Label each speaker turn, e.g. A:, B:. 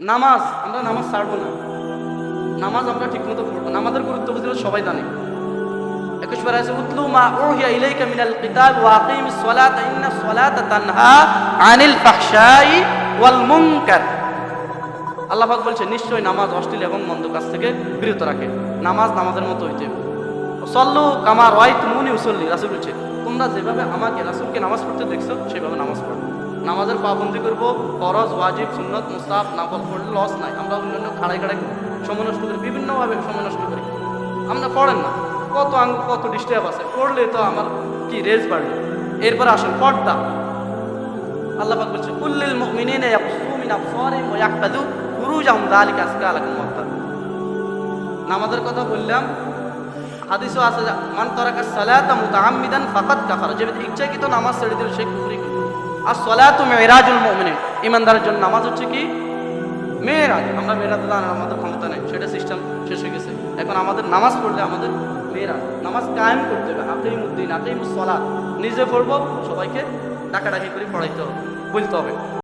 A: নামাজ, আমরা নামাজ ছাড়বো না। নামাজ আমরা ঠিকমতো পড়ব নামাজের গুরুত্ব বুঝলে সবাই জানে। একুশ বার মা উহিয়া ইলাইকা মিনাল কিতাব ওয়া আকিমিস তানহা আনিল ফাহশাই ওয়াল মুনকার। আল্লাহ পাক বলছে, নিশ্চয়ই নামাজ অশ্লীল এবং মন্দ কাজ থেকে বিরত রাখে। নামাজ নামাজের মতো হইতে সল্লু কামার ওয়াইত মুনি উসল্লি। রাসূল বলছে, তোমরা যেভাবে আমাকে, রাসূলকে নামাজ পড়তে দেখছ, সেভাবে নামাজ পড়ো। নামাজের পাবন্দি করব, ফরজ, ওয়াজিব, সুন্নত, মুস্তাহাব নাফল পড়লে লস নাই। আমরা অন্যান্য খাড়াই খাড়াই সময় নষ্ট করি, বিভিন্নভাবে সময় নষ্ট করি। আমরা পড়েন না। কত আঙ্গ, কত ডিস্টার্ব আছে। পড়লে তো আমার কি রেজ বাড়বে? এরপর আসেন পর্দা। আল্লাহ পাক বলছে কুল্লিল মুমিনিনা ইয়াকসু মিন আবসারিহিম ওয়া ইয়াহফাযু ফুরুজাহুম যালিকা আজকা লাকুম নামাজের কথা বললাম। হাদিসও আছে মান তারাকা সালাতা মুতাআম্মিদান ফাকাদ কাফারা। যে ব্যক্তি ইচ্ছাকৃত নামাজ ছেড়ে দিল, সে কুফরি করল আর সালাতু মেয়েরাজুল মুমিনিন। ইমানদারের জন্য নামাজ হচ্ছে কি? মেয়েরাজ। আমরা মেয়েরাজ জানার আমাদের ক্ষমতা নেই। সেটা সিস্টেম শেষ হয়ে গেছে। এখন আমাদের নামাজ পড়লে আমাদের মেয়েরাজ। নামাজ কায়েম করতে হবে। আপনি উদ্দিন আপনি সলাদ নিজে পড়ব, সবাইকে ডাকাডাকি করে পড়াইতে হবে, বলতে হবে।